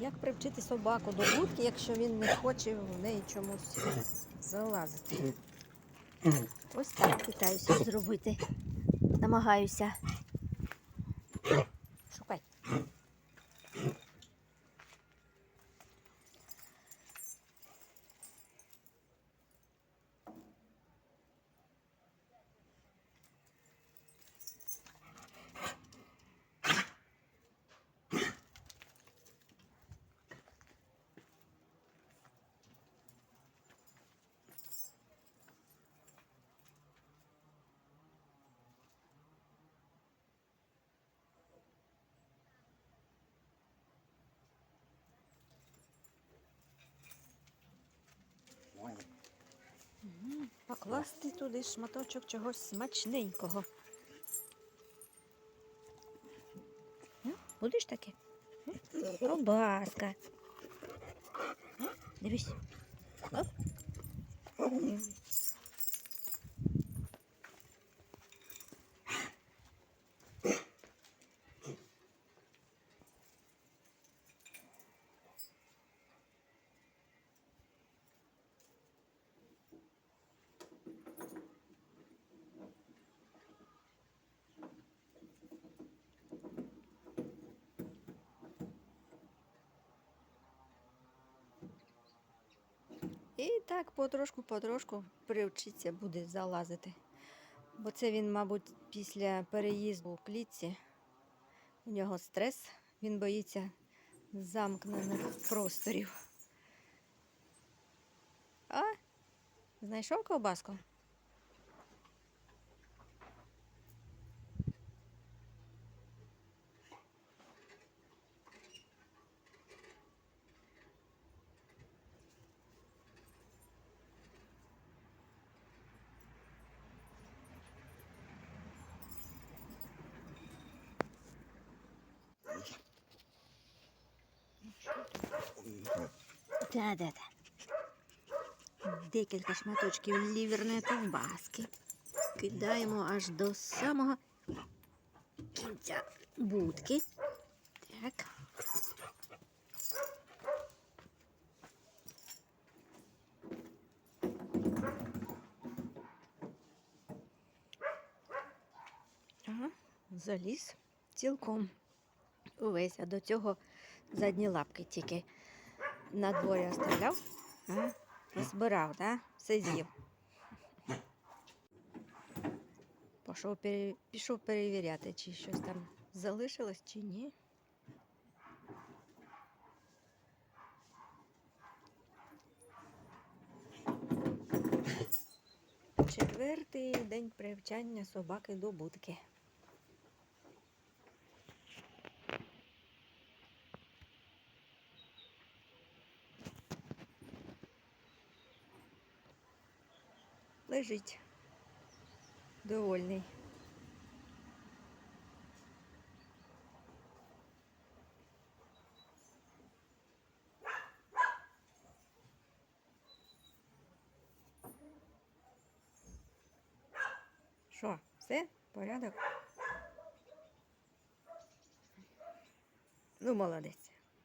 Як привчити собаку до будки, якщо він не хоче в неї чомусь залазити? Ось так питаюся зробити. Намагаюся. Шукай. Покласти туди шматочок чогось смачненького. Ну, Будеш таке? Кобаска. Ковбаска. Дивись. Оп. І так потрошку-потрошку привчиться буде залазити. Бо це він, мабуть, після переїзду у клітці. У нього стрес, він боїться замкнених просторів. А? Знайшов ковбаску? Да, да, да. Декілька шматочків ліверної ковбаски. Кидаємо аж до самого кінця будки. Так. Заліз цілком увесь, а до цього задні лапки тільки на дворі оставляв, а? збирав, да? все з'їв. Пішов, пере... Пішов перевіряти, чи щось там залишилось, чи ні. Четвертий день привчання собаки до будки. Лежить довольний. Що, все? Порядок? Ну, молодець.